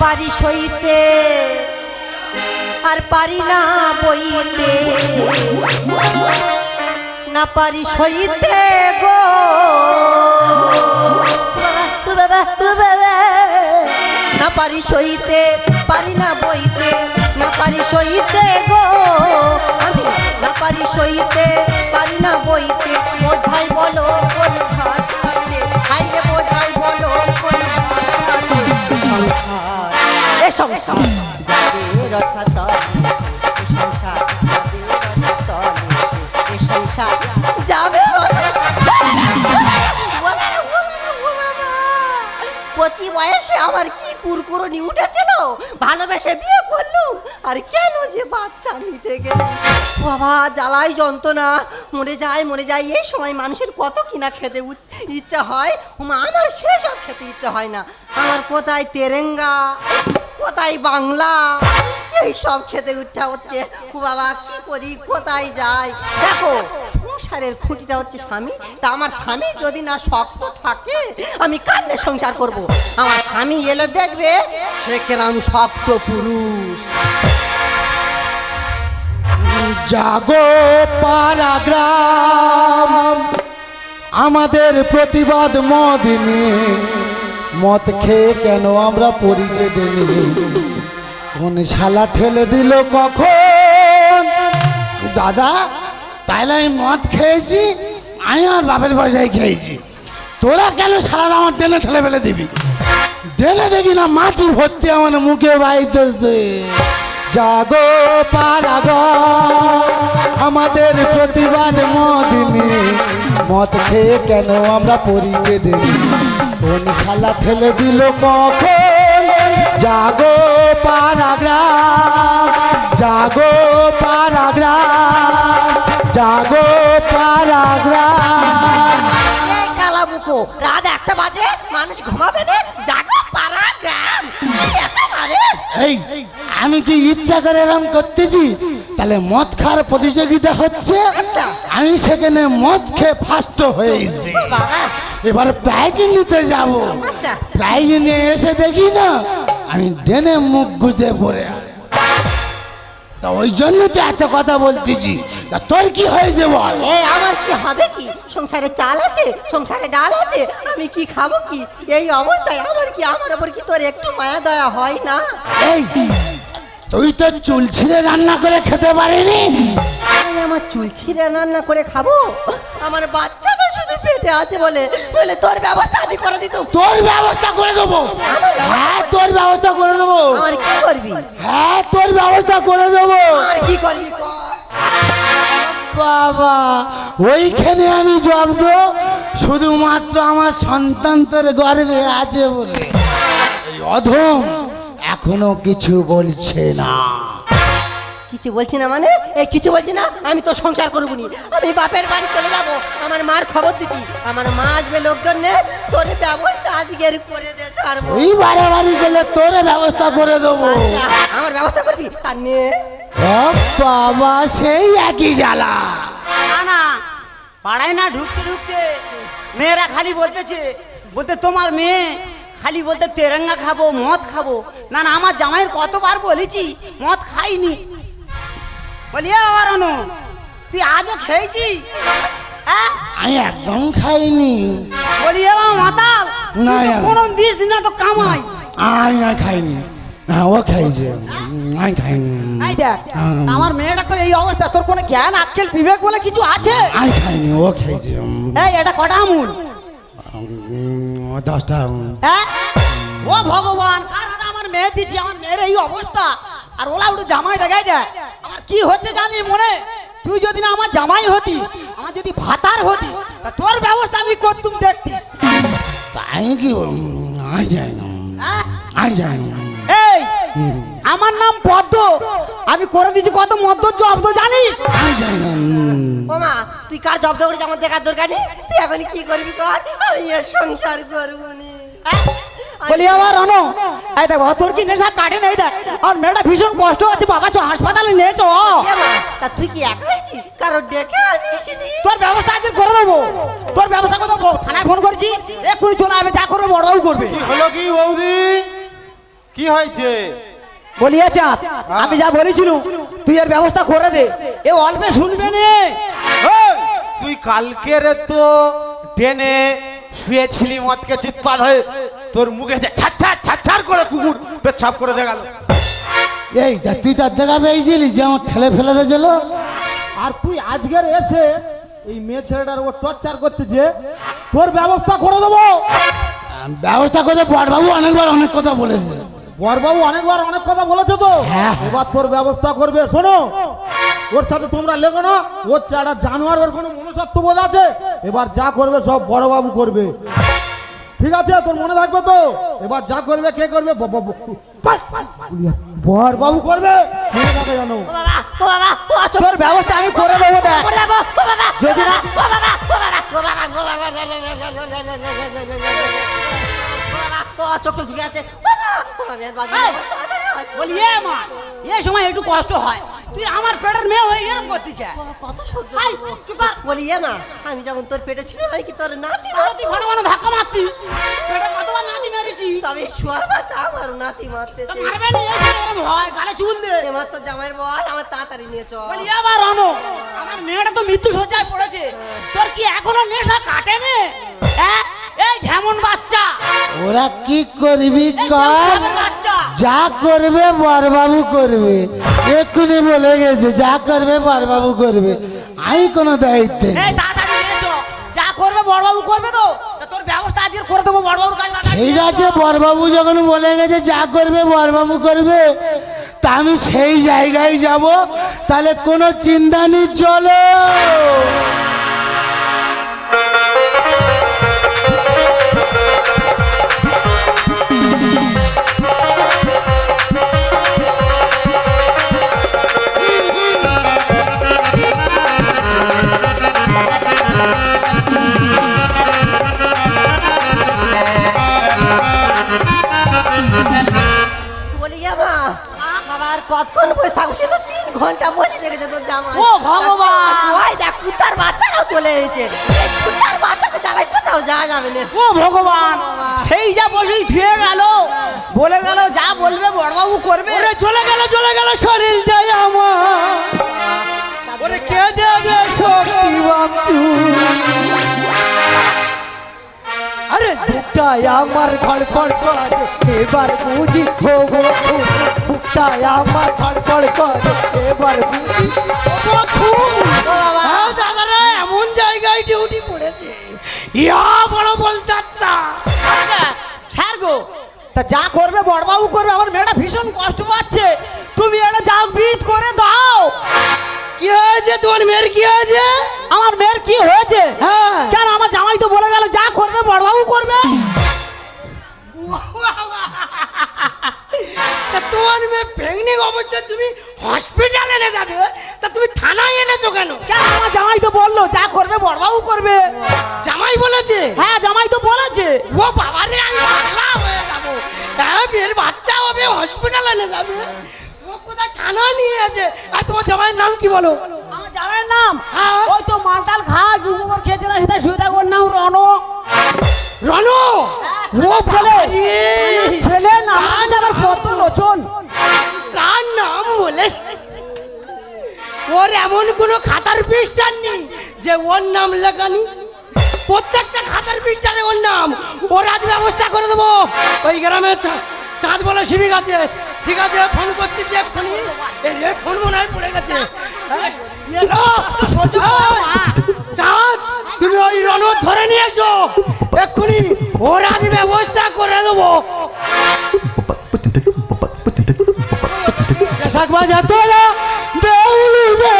পারি সইতে, আর পারি না বইতে। না পারি সইতে গো। না পারি সইতে, পারি না বইতে, না পারি সইতে গো। আমি না পারি সইতে, পারি না বইতে বোঝাই বলো সংসার যাবে রসাতলে কচি বয়সে আমার কি কুরকুরনি উঠেছিল ভালোবেসে বিয়ে করলুম আর কেন যে বাচ্চা নিতে গেল বাবা জ্বালাই যন্ত্রণা মরে যায় মরে যায় এই সময় মানুষের কত কিনা খেতে ইচ্ছা হয় আমার সেসব খেতে ইচ্ছা হয় না আমার কোথায় তেরেঙ্গা? কোথায় বাংলা? এই সব খেতে উঠা হচ্ছে বাবা, কি করি? কোথায় যাই? দেখো, সংসারের খুঁটিটা হচ্ছে স্বামী। তা আমার স্বামী যদি না শক্ত থাকে, আমি কান্নে সংসার করব। আমার স্বামী এলে দেখবে, সে কেরাম শক্ত পুরুষ। জাগো পারাগ্রাম, আমাদের প্রতিবাদ মদ নিয়ে মদ খেয়ে কেন আমরা পরিচয় দিনি কোন শালা ঠেলে দিল কখন? দাদা, তাইলে আমি মদ খেয়েছি, আমি আমার বাপের পয়সায় খেয়েছি। তোরা কেন শালার আমার টেনে ঠেলে ফেলে দিবি? ঢেলে দেখি না, মাছি ভর্তি আমার মুখে বাইতেছে। জাগো পারাগ আমাদের প্রতিবাদ মদিনী মদ খেয়ে কেন আমরা পরিচয় দিই কোন শালা ঠেলে দিল কখন? জাগো পারাগ্রাম জাগো পারাগ্রাম জাগো পারাগ্রাম। এই কালামুখো রাত একটা বাজে মানুষ ঘুমাবে না? জাগো পাড়া গ্রাম এই আমি কি ইচ্ছা করে এরম করতেছি? তাহলে মদ খাওয়ার প্রতিযোগিতা হচ্ছে। আচ্ছা। আমি সেখানে মদ খেয়ে ফার্স্ট হয়েছি এবার প্রাইজ নিতে যাব। আচ্ছা। প্রাইজ নিয়ে এসে দেখি না আমি ডেনে মুখ গুজে পড়ে তা ওই জন্য তো এত কথা বলতেছি। তা তোর কি হয়েছে বল? এই আমার কি হবে কি? সংসারে চাল আছে সংসারে ডাল আছে আমি কি খাব কি? এই অবস্থায় আমার কি আমার ওপর কি তোর একটু মায়া দয়া হয় না? এই তুই তো চুল ছিঁড়ে রান্না করে খেতে পারিনি। আমি আমার চুল ছিঁড়ে রান্না করে খাব? আমার বাচ্চাটা শুধু পেটে আছে বলে বলে তোর ব্যবস্থা আমি করে দিতাম তোর ব্যবস্থা করে দেবো। হ্যাঁ তোর ব্যবস্থা করে দেবো। আমার কি করবি? হ্যাঁ তোর ব্যবস্থা করে দেবো। আমার কি করবি? বাবা ওইখানে আমি জব্দ শুধুমাত্র আমার সন্তান তোর গর্বে আছে বলে। এই অধম এখনও কিছু বলছে না। কিছু বলছি না মানে? এই কিছু বলছি না? আমি তো সংসার করব নি আমি বাপের বাড়ি চলে যাব। আমার মার খবর দিতি আমার মা আসবে লোকজন নে। তোর ব্যবস্থা আজকের করে দে ছাড়বো। ওই বারে বাড়ি গেলে তোর ব্যবস্থা করে দেবো। আচ্ছা, আমার ব্যবস্থা করবি? তার নিয়ে বাবা সেই একই জ্বালা। না না। পাড়ায় না ঢুকতে ঢুকতে মেয়েরা খালি বলতেছে বলতে তোমার মেয়ে খালি বলতে তেরঙ্গা খাব মদ খাব। না না আমার জামাইয়ের কতবার বলেছি মদ খাইনি। বলি বাবা রনু তুই আজও খেয়েছি হ্যাঁ? আমি একদম খাইনি। বলি বাবা মাতাল না, কোনো দিস দিন না তো কামাই। আমি না খাইনি। ও খাইছে। আমি খাইনি। আমার মেয়েটা তোর এই অবস্থা তোর কোনো জ্ঞান আক্কেল বিবেক বলে কিছু আছে? আমি খাইনি ও খাইছে। এই এটা কটা আমুল? দশটা হ্যাঁ? ও ভগবান কার হাতে আমার মেয়ে দিচ্ছি আমার মেয়ের এই অবস্থা? আর ওলা উঠে জামাই দেখাই দেয়। আমার কি হচ্ছে জানি মনে? তুই যদি না আমার জামাই হতিস আমার যদি ভাতার হতিস তা তোর ব্যবস্থা আমি করতুম দেখতিস। তাই কি হ্যাঁ? যাই না। এই আমার নাম পদ্ম। আমি করে দিচ্ছি কত মদ্য জব্দ জানিস? আমি যাই না। উম, তুই কার জব্দ করেছিস? আমার দেখার দরকার নেই। তুই এখন কি করবি কর? আমি সংসার করব নি? বলি আমার রন এই দেখ তোর কি নেশা? কাটে নেই দেখ। আর মেয়েটা ভীষণ কষ্ট আছে বাবা চ হাসপাতালে নিয়ে চ। তা তুই কি একা আছিস? কারও ডেকে তোর ব্যবস্থা আজকে করে দেবো। তোর ব্যবস্থা করে দেবো। থানায় ফোন করেছি এক্ষুনি চলে আসবে যা করবে বড়বাবু করবে। হলো কি বৌদি? কি হয়েছে? বলি এ চাঁদ আমি যা বলেছিলু তুই এর ব্যবস্থা করে দে। এ অল্পে শুনবে নে। তুই কালকের তো ট্রেনে শুয়েছিলি মদকে চিৎপাত হয়ে। তোর মুখে যে ছাচ্ছার ছাচ্ছার করে কুকুর পেচ্ছাপ করে দেখাল। এই তুই তার দেখা পেয়েছিলি যে আমার ঠেলে ফেলে দিয়েছিল। আর তুই আজকের এসে এই মেয়ে ছেলেটার উপর টর্চার করতেছে তোর ব্যবস্থা করে দেবো। ব্যবস্থা করে বড়বাবু অনেকবার অনেক কথা বলেছে। বরবাবু অনেকবার অনেক কথা বলেছে তো। হ্যাঁ। এবার তোর ব্যবস্থা করবে শোনো। ওর সাথে তোমরা লেখো না ওর একটা জানোয়ার ওর কোনো মনুষ্যত্ব বোধ আছে? এবার যা করবে সব বড়বাবু করবে। ঠিক আছে তোর মনে থাকবে তো এবার যা করবে কে করবে বর করবে মনে বাবা চোখ তোর ব্যবস্থা আমি করে দেবো যদি না চোখ ঢুকে আছে। বলি এ মা এই সময় একটু কষ্ট হয়। তুই আমার পেটের মেয়ে হয়ে এরকম করতি কে কত সহ্য। বলি এ মা আমি যখন তোর পেটে ছিল আমি কি তোর নাতি তুই ঘন ঘন ধাক্কা মারতিস। পেটে কতবার নাতি মেরেছি? তবে শুয়ার বাচ্চা আমার নাতি মারতে মারবে না এরকম হয় গালে চুল দে। এবার তোর জামাইয়ের বল আমার তাড়াতাড়ি নিয়ে চল। বলি এবার রনো আমার মেয়েটা তো মৃত্যু সজ্জায় পড়েছে। তোর কি এখনও নেশা কাটেনি? হ্যাঁ? এই ঢেমন বাচ্চা। ওরা কি করবি কর? যা করবে বরবাবু করবে। এক্ষুনি বলে গেছে যা করবে বরবাবু করবে। আমি কোনো দায়িত্ব। যা করবে বড়বাবু করবে তো। তোর ব্যবস্থা আজকে করে দেবো বড়বাবুর কাছে তাড়াতাড়ি ঠিক নিয়ে আছে বরবাবু যখন বলে গেছে যা করবে বরবাবু করবে তা আমি সেই জায়গায় যাব। তাহলে কোনো চিন্তা নেই চলো। কতক্ষণ বসে থাকব? সে তো তিন ঘণ্টা বসে দেখেছে তোর জামাই। ও ভগবান! ওই দেখ কুত্তার বাচ্চাটাও চলে এসেছে। কুত্তার বাচ্চাকে জ্বালাই কোথাও যাওয়া যাবে না। ও ভগবান! সেই যা বসেই ধুয়ে গেল বলে গেল যা বলবে বড়বাবু করবে। ওরে চলে গেল চলে গেল শরীর যায় আমার। ওরে কে দেবে শক্তি বাপচু? আরে বুকটাই আমার ধড়ফড় করে এবার বুঝি হব বুকটাই আমার ধড়ফড় করে এবার বুঝি। হ্যাঁ, দাদারা এমন জায়গায় ডিউটি পড়েছে। ইয়া বড় বলতে আচ্ছা, স্যার গো তা যা করবে বড়বাবু করবে আমার মেয়েটা ভীষণ কষ্ট পাচ্ছে। তুমি এটা যাও বিট করে দাও। কি হয়েছে? তোমার মেয়ের কি হয়েছে? আমার মেয়ের কি হয়েছে? হ্যাঁ। কেন আমার জামাই তো বলে গেল যা করবে বড়বাবু করবে। তা তোমার মেয়ে প্রেগনেন্ট অবস্থায় তুমি হসপিটালে এনে যাবে? তা তুমি থানায় এনেছো কেন? কেন আমার জামাই তো বলল যা করবে বড়বাবু করবে। জামাই বলেছে? হ্যাঁ জামাই তো বলেছে। ও বাবারে আমি পাগলা হয়ে যাব। হ্যাঁ বাচ্চা হবে হসপিটালে এনে যাবে। ও কোথায় থানা নিয়ে আছে? আর তোমার জামাইয়ের নাম কি বলো? আমার জামাইয়ের নাম? হ্যাঁ। ওই তো মালটাল খা গুগোবর খেয়েছে না সেটা শুয়ে থাকব নাম রনো রনো ও ছেলে। ছেলে নাম আবার পদ্ম লোচন। কার নাম বলে? ওর এমন কোনো খাতার পৃষ্ঠার নেই যে ওর নাম লেখানি প্রত্যেকটা খাতার পৃষ্ঠারে ওর নাম। ওর আজ ব্যবস্থা করে দেবো। ওই গ্রামে চাঁদ বলে শিবিক আছে। ঠিক আছে ফোন করতেছি এক্ষুনি। এই রে ফোন মনে হয় পড়ে গেছে। চাঁদ তুমি ওই রণ ধরে নিয়ে এসো। এক্ষুনি ওর আজ ব্যবস্থা করে দেবো। দেউলু দে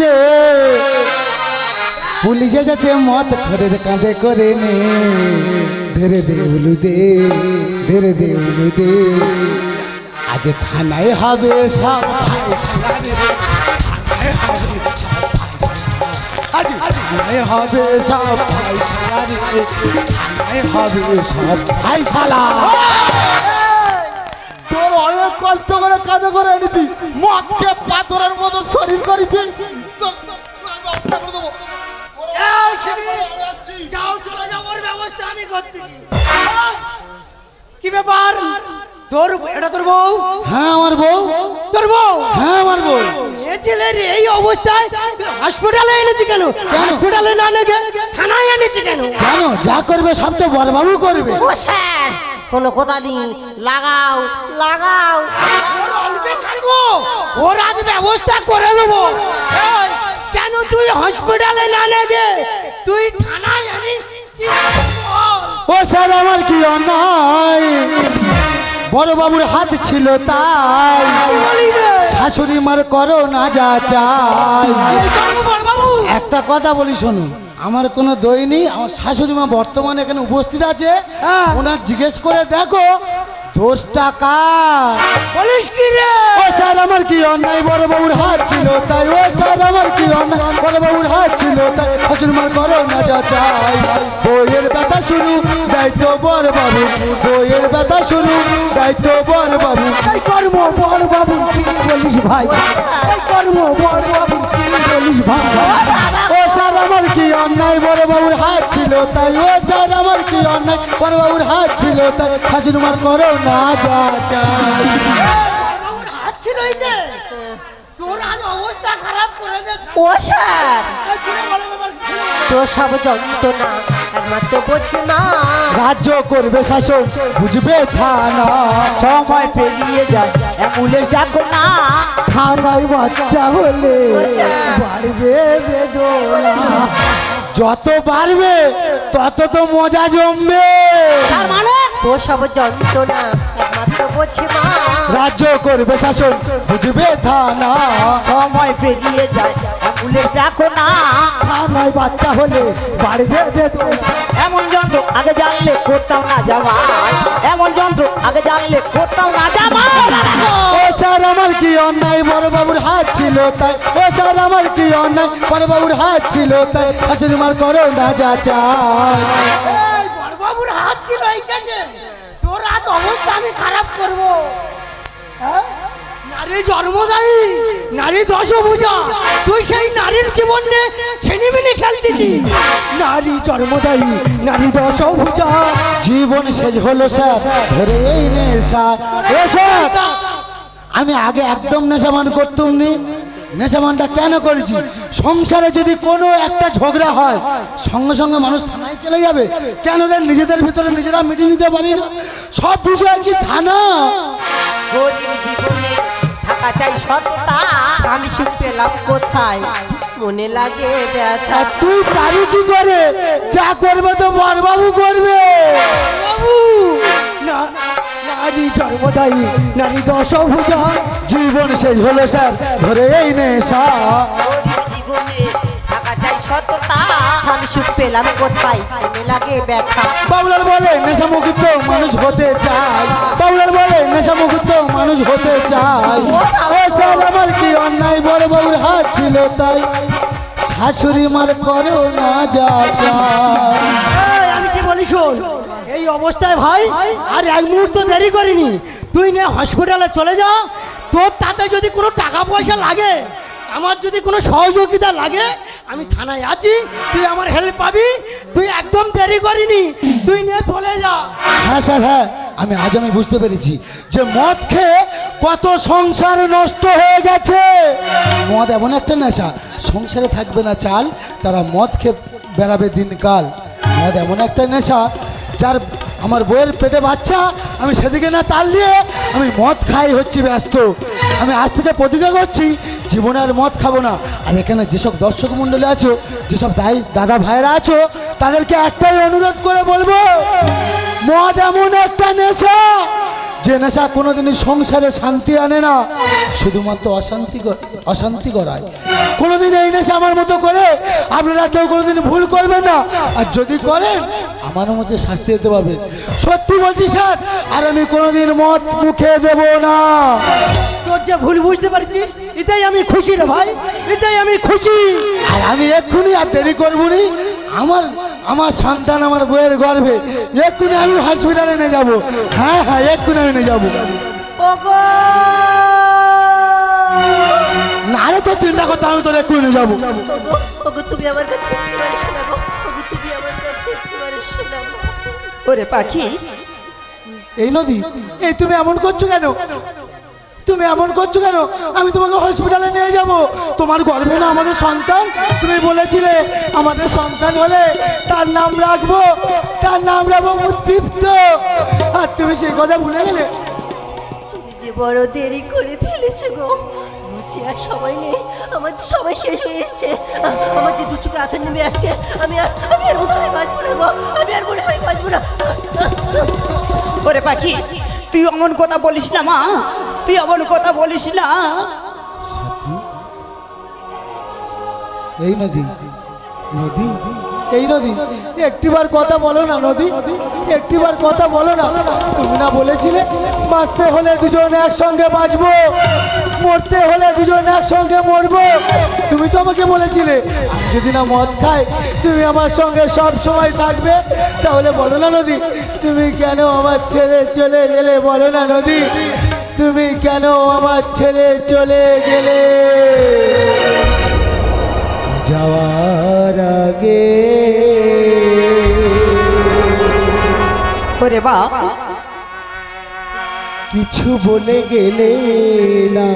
দে পুলিশে যাচ্ছে মত ঘরের কাঁধে করে নে। ধরে দে উলু দে ধরে দে উলু দে আজ থানায় হবে সব। আজ থানায় হবে সব ভাই সালারে রে। হবে সব ভাই সালা তোর অনেক কষ্ট করে কাজে করে এনেছি মদকে পাথরের মতো শরীর করিছি আমি করতেছি। কি ব্যাপার? তোর এটা তোর বউ? হ্যাঁ আমার বউ। তোর বউ? হ্যাঁ আমার বউ। মেয়ে ছেলের এই অবস্থায় হসপিটালে এনেছি কেন? হসপিটালে না নেগে থানায় এনেছি কেন? কেন? যা করবে সব তো বড়বাবু করবে। ও স্যার কোনো কথা নেই। লাগাও লাগাও। ছাড়বো। ওর আজ ব্যবস্থা করে দেবো। কেন তুই হসপিটালে না নেগে তুই থানায় বল। ও স্যার আমার কি অন্যায়? বড়বাবুর হাত ছিল তাই। শাশুড়ি মার করো না যা চাই। একটা কথা বলি শোনো আমার কোনো দই নেই আমার শাশুড়ি মা বর্তমানে এখানে উপস্থিত আছে। ওনার জিজ্ঞেস করে দেখো দোষটা কার? বলিস কি রে? ও স্যার আমার কি অন্যায়? বড় বাবুর হাত ছিল তাই। ও স্যার আমার কি অন্যায়? বড় বাবুর হাত ছিল তাই। শাশুড়ি মার করো না যা চাই। বইয়ের ব্যথা শুরু দায়িত্ব বড় বাবু। বইয়ের ব্যথা শুরু দায়িত্ব বড় বাবু। এই কর্ম বড় বাবুর কি বলিস ভাই? এই কর্ম বড় বাবুর কি বলিস ভাই? ও আমার কি অন্যায়? বড় বাবুর হাত ছিল তাই। ও স্যার, আমার কি অন্যায়? বড় বাবুর হাত ছিল তাই। হাসি তোমার করো না, যা যা। হাত ছিল এইতে অবস্থা খারাপ করে দে ও স্যার। এই ঘুরে বলে ব্যাপার ঘুরে। তো সব যন্ত্রণা একমাত্র বোঝে না রাজ্য করবে শাসন বুঝবে থানা। সময় পেরিয়ে যায় অ্যাম্বুলেন্স ডাকো না। থানায় বাচ্চা হলে। বাড়বে বেদনা। যত বাড়বে তত তো মজা জমবে। তার মানে? তো সব যন্ত্রণা রাজ্য করবে শাসন বুঝবে থানা। সময় পেরিয়ে যায় অ্যাম্বুলেন্স ডাকো না। থানায় বাচ্চা হলে বাড়বে বেদনা। এমন যন্ত্র আগে জানলে করতাম না যাওয়া। এমন যন্ত্র আগে জানলে করতাম না যাওয়া। ও স্যার আমার কি অন্যায়? বড় বাবুর হাত ছিল তাই। ও স্যার আমার কি অন্যায়? বড় বাবুর হাত ছিল তাই। শাশুড়ি মার করো না যা চাই বড় বাবুর হাত ছিল এই কাছে আজ অবস্থা আমি খারাপ করব। হ্যাঁ? নারী জন্মদায়ী, নারী দশ দশভূজা, তুই সেই নারীর জীবন নিয়ে ছিনিমিনি খেলতেছি নারী জন্মদায়ী, নারী দশ দশভূজা, জীবন শেষ হলো স্যার। ধরে এই ও স্যার। আমি আগে একদম নেশামান করতুম নি। নেশামানটা কেন করেছি? সংসারে যদি কোনো একটা ঝগড়া হয় সঙ্গে সঙ্গে মানুষ থানায় চলে যাবে। কেন রে? নিজেদের ভিতরে নিজেরা মিটিয়ে নিতে পারি না? সব বিষয় কি থানা? গরিব জীবনে থাকা চাই সত্তা। আমি সুখ পেলাম কোথায়? মনে লাগে ব্যথা। তুই কি করে? যা করবে তো বরবাবু করবে। বাবু না নারী জন্মদায়ী নারী দশ দশভূজা। জীবন শেষ হলো স্যার ধরে এই নেশা পেলাম কোথায়? লাগে ব্যথা। বাবুলাল বলে নেশা মুক্ত মানুষ হতে চায়। বাবুলাল বলে নেশা মুক্ত মানুষ হতে চায়। ও স্যার আমার কি অন্যায়? বড় বাবুর হাত ছিল তাই। শাশুড়ি মার করো না যা চায়। অবস্থায় ভাই, আর এক মুহূর্ত দেরি করিনি। তুই নে হসপিটালে চলে যা। তোর তাতে যদি কোনো টাকা পয়সা লাগে, আমার যদি কোনো সহযোগিতা লাগে, আমি থানায় আছি, তুই আমার হেল্প পাবি। তুই একদম দেরি করিনি, তুই নিয়ে চলে যা। হ্যাঁ স্যার হ্যাঁ আমি, আজ আমি বুঝতে পেরেছি যে মদ খেয়ে কত সংসার নষ্ট হয়ে গেছে। মদ এমন একটা নেশা, সংসারে থাকবে না চাল, তারা মদ খেয়ে বেড়াবে দিনকাল। মদ এমন একটা নেশা যার আমার বইয়ের পেটে বাচ্চা, আমি সেদিকে না তাল দিয়ে আমি মদ খাই হচ্ছি ব্যস্ত। আমি আজ থেকে প্রতিজ্ঞা করছি, জীবনে আর মদ খাব না। আর এখানে যেসব দর্শক মণ্ডলী আছো, যেসব দাই দাদা ভাইয়েরা আছো, তাদেরকে একটাই অনুরোধ করে বলব, মদ এমন একটা নেশা যে নেশা কোনোদিনই সংসারে শান্তি আনে না শুধুমাত্র অশান্তি অশান্তি করায়। কোনোদিন এই নেশা আমার মতো করে আপনারা কেউ কোনোদিন ভুল করবেন না। আর যদি করেন আমার মতো শাস্তি দিতে পারবেন। সত্যি বলছি স্যার আর আমি কোনোদিন মদ মুখে দেব না। তোর যে ভুল বুঝতে পারছিস এটাই আমি খুশি রে ভাই এটাই আমি খুশি। আর আমি এক্ষুনি আর দেরি করবনি আমার আমার সন্তান আমার বইয়ের গর্ভে এক্ষুনি আমি হসপিটালে নিয়ে যাব। হ্যাঁ হ্যাঁ এক্ষুনি আমি নিয়ে যাব। না রে তো চিন্তা করতে আমি তোর এক্ষুনি নিয়ে যাব। তুমি আমার কাছে একটি বারে শোনাবো। ওগো তুমি আমার কাছে একটি বারে শোনা গো। ওরে পাখি। এই নদী এই তুমি এমন করছ কেন? তুমি এমন করছ কেন? আমি তোমাকে হসপিটালে নিয়ে যাব। তোমার গর্ভে না আমাদের সন্তান? তুমি বলেছিলে আমাদের সন্তান হলে তার নাম রাখব। তার নাম রাখব উদ্দীপ্ত। আর তুমি সেই কথা ভুলে গেলে? তুমি যে বড় দেরি করে ফেলেছো গো আমার আর সবাই নেই। আমার যে সবাই শেষ হয়ে এসছে। আমার যে দু চোখে আথর নেমে আসছে আমি আর আমি আর মনে হয় বাঁচবো না গো। আমি আর মনে হয় বাঁচবো না। ওরে পাখি তুই অমন কথা বলিস না মা। তুই অমন কথা বলিস না। এই নদী নদী, এই নদী, একটিবার কথা বলো না নদী, একটিবার কথা বলো না। তুমি না বলেছিলে, বাঁচতে হলে দুজন একসঙ্গে বাঁচবো, মরতে হলে দুজন একসঙ্গে মরবো। তুমি তো আমাকে বলেছিলে যদি না মদ খাই, তুমি আমার সঙ্গে সব সময় থাকবে। তাহলে বলো না নদী, তুমি কেন আমার ছেড়ে চলে গেলে? বলো না নদী। তুমি কেন আমার ছেড়ে চলে গেলে? যাওয়ার আগে ওরে বা কিছু বলে গেলে না।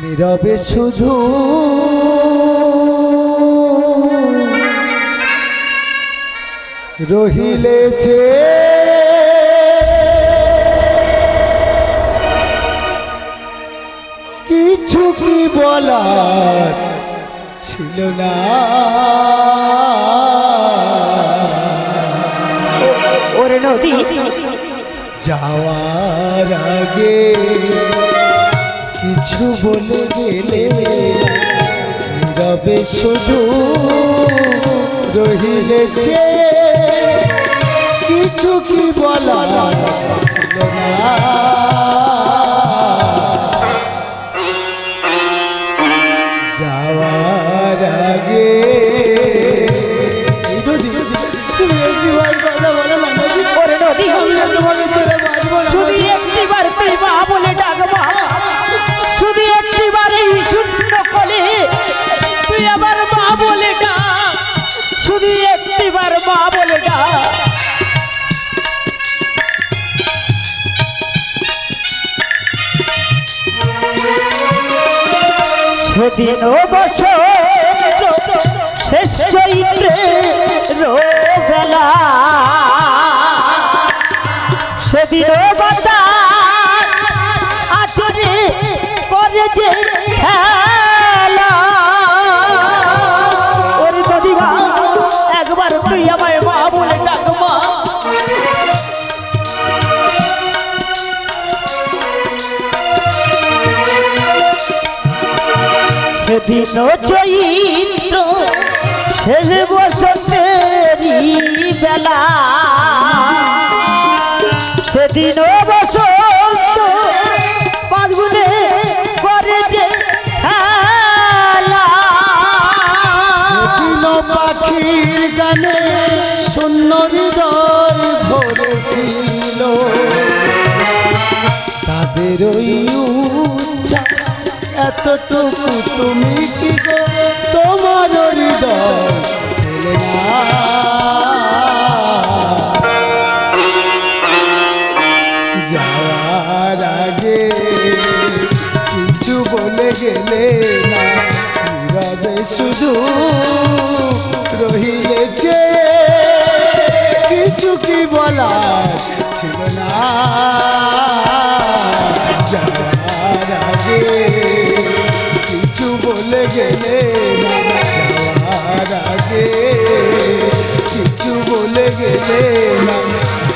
নীরবে শুধু রহিলে কিছু কি বলার ছিল না? ওরে নদী। যাওয়ার আগে কিছু বলে গেলে রবে শুধু রহিলে যে কিছু কি বলা ছিল না? সেদিন বছর শেষ চৈত্রে বেলা সেদিন সেদিন চৈত্র, শেষ বসন্তেরই বেলা সেদিন বসন্ত পাঁচগুনে করে যে দিল পাখির গানে শূন্য হৃদয় এতটুকু তুমি কি গো? তোমার যাওয়ার আগে কিছু বলে গেলে না শুধু রহিলে যে কিছু কি বলার ছিল না। গেলে যাওয়ার আগে কিছু বলে গেলে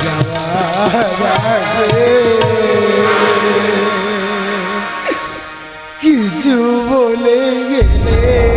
যাওয়ার আগে কিছু বলে গেলে